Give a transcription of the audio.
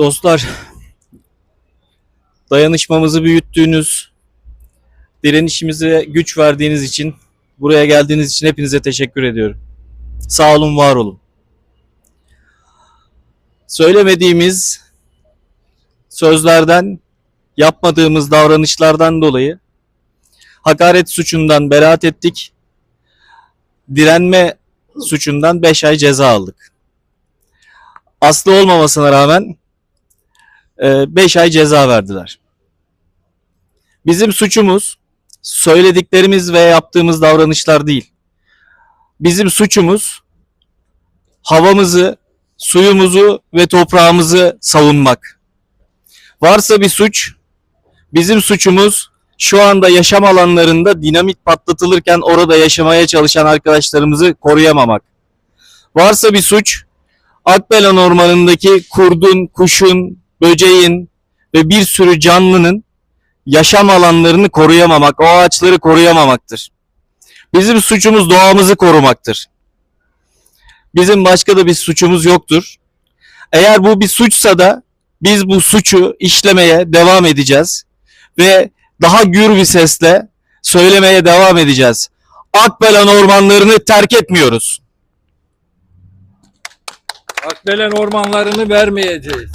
Dostlar, dayanışmamızı büyüttüğünüz, direnişimize güç verdiğiniz için, buraya geldiğiniz için hepinize teşekkür ediyorum. Sağ olun, var olun. Söylemediğimiz sözlerden, yapmadığımız davranışlardan dolayı hakaret suçundan beraat ettik. Direnme suçundan 5 ay ceza aldık. Aslı olmamasına rağmen 5 ay ceza verdiler. Bizim suçumuz söylediklerimiz ve yaptığımız davranışlar değil. Bizim suçumuz havamızı, suyumuzu ve toprağımızı savunmak. Varsa bir suç, bizim suçumuz şu anda yaşam alanlarında dinamit patlatılırken orada yaşamaya çalışan arkadaşlarımızı koruyamamak. Varsa bir suç, Akbelen Ormanı'ndaki kurdun, kuşun, böceğin ve bir sürü canlının yaşam alanlarını koruyamamak, o ağaçları koruyamamaktır. Bizim suçumuz doğamızı korumaktır. Bizim başka da bir suçumuz yoktur. Eğer bu bir suçsa da biz bu suçu işlemeye devam edeceğiz ve daha gür bir sesle söylemeye devam edeceğiz. Akbelen ormanlarını terk etmiyoruz. Akbelen ormanlarını vermeyeceğiz.